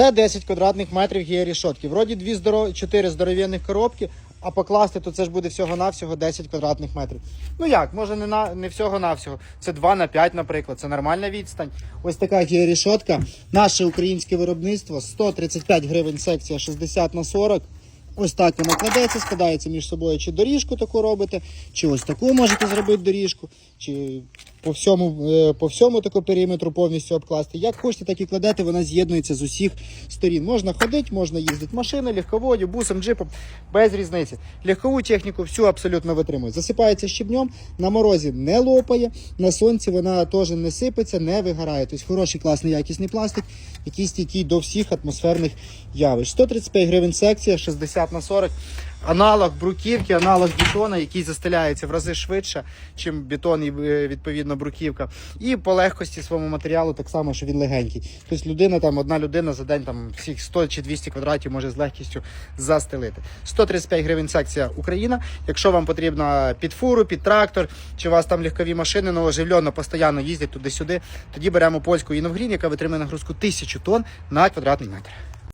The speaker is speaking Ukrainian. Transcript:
Це 10 квадратних метрів є рішотки. Вроді дві здоров... 4 здоров'яних коробки, а покласти то це ж буде всього-навсього 10 квадратних метрів. Ну як, може не, на... не всього-навсього. Це 2 на 5, наприклад. Це нормальна відстань. Ось така є рішотка. Наше українське виробництво 135 гривень секція 60 на 40. Ось так вона кладеться, складається між собою. Чи доріжку таку робите, чи ось таку можете зробити доріжку, чи по всьому, е, по всьому таку периметру повністю обкласти. Як хочете, так і кладете, вона з'єднується з усіх сторін. Можна ходити, можна їздити машиною, легководю, бусом, джипом, без різниці. Легкову техніку всю абсолютно витримує. Засипається щебнем, на морозі не лопає, на сонці вона теж не сипеться, не вигорає. Тобто хороший, класний, якісний пластик, який стійкий до всіх атмосферних явищ. 135 гривень секція, 60 на 40. Аналог бруківки, аналог бетона, який застеляється в рази швидше, чим бетон і е, відповідно бруківка. І по легкості своєму матеріалу так само, що він легенький. Тобто людина там, одна людина за день там всіх 100 чи 200 квадратів може з легкістю застелити. 135 гривень секція Україна. Якщо вам потрібно під фуру, під трактор, чи у вас там легкові машини, ну оживлено постійно їздять туди-сюди, тоді беремо польську Іновгрін, яка витримує нагрузку 1000 тонн на квадратний метр.